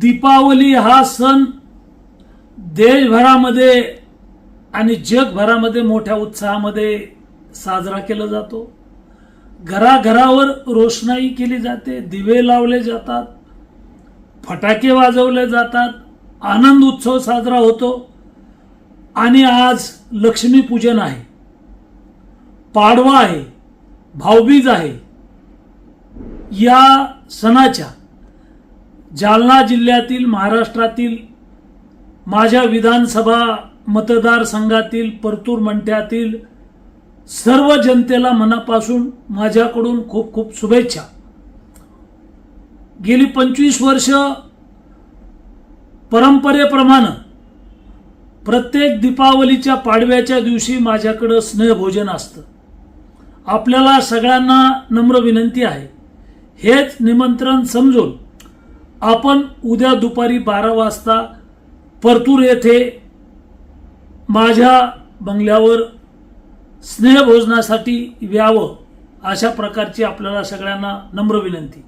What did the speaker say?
दीपावली हा सण देशभरामध्ये आणि जगभरामध्ये मोठ्या उत्साहामध्ये साजरा केला जातो. घराघरावर रोषणाई केली जाते दिवे लावले जातात फटाके वाजवले जातात आनंद उत्सव साजरा होतो. आणि आज लक्ष्मीपूजन आहे. पाडवा आहे भाऊबीज आहे. या सणाच्या जालना जिल्ह्यातील महाराष्ट्रातील माझ्या विधानसभा मतदारसंघातील परतूर मंठ्यातील सर्व जनतेला मनापासून माझ्याकडून खूप खूप शुभेच्छा. गेली पंचवीस वर्ष परंपरेप्रमाणे प्रत्येक दीपावलीच्या पाडव्याच्या दिवशी माझ्याकडं स्नेहभोजन असतं. आपल्याला सगळ्यांना नम्र विनंती आहे. हेच निमंत्रण समजून आपण उद्या दुपारी बारा वाजता परतूर येथे माझ्या बंगल्यावर स्नेहभोजनासाठी यावं अशा प्रकारची आपल्याला सगळ्यांना नम्र विनंती.